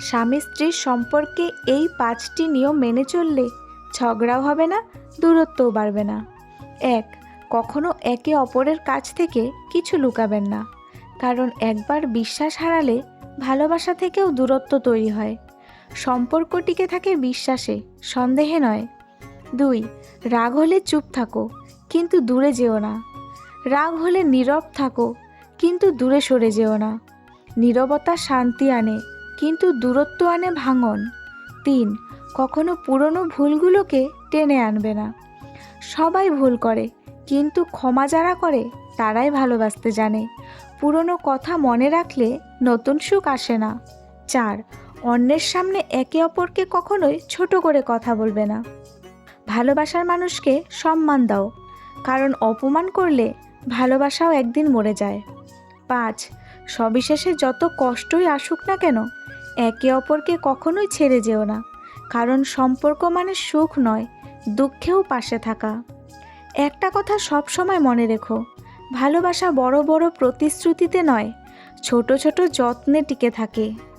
স্বামী স্ত্রীর সম্পর্কে এই পাঁচটি নিয়ম মেনে চললে ঝগড়াও হবে না, দূরত্বও বাড়বে না। এক, কখনো একে অপরের কাছ থেকে কিছু লুকাবেন না। কারণ একবার বিশ্বাস হারালে ভালোবাসা থেকেও দূরত্ব তৈরি হয়। সম্পর্ক টিকে থাকে বিশ্বাসে, সন্দেহে নয়। দুই, রাগ হলে চুপ থাকো, কিন্তু দূরে যেও না। রাগ হলে নীরব থাকো, কিন্তু দূরে সরে যেও না। নীরবতা শান্তি আনে কিন্তু দূরত্ব আনে ভাঙন। তিন, কখনো পুরনো ভুলগুলোকে টেনে আনবে না। সবাই ভুল করে, কিন্তু ক্ষমা যারা করে, তারাই ভালোবাসতে জানে। পুরনো কথা মনে রাখলে নতুন সুখ আসে না। চার, অন্যের সামনে একে অপরকে কখনোই ছোট করে কথা বলবে না। ভালোবাসার মানুষকে সম্মান দাও, কারণ অপমান করলে ভালোবাসাও একদিন মরে যায়। পাঁচ সবিশেষে যত কষ্টই আসুক না কেন, একে অপরকে কখনোই ছেড়ে যেও না, কারণ সম্পর্ক মানে সুখ নয়, দুঃখেও পাশে থাকা। একটা কথা সব সময় মনে রেখো, ভালোবাসা বড় বড় প্রতিশ্রুতিতে নয়, ছোট ছোট যত্নে টিকে থাকে।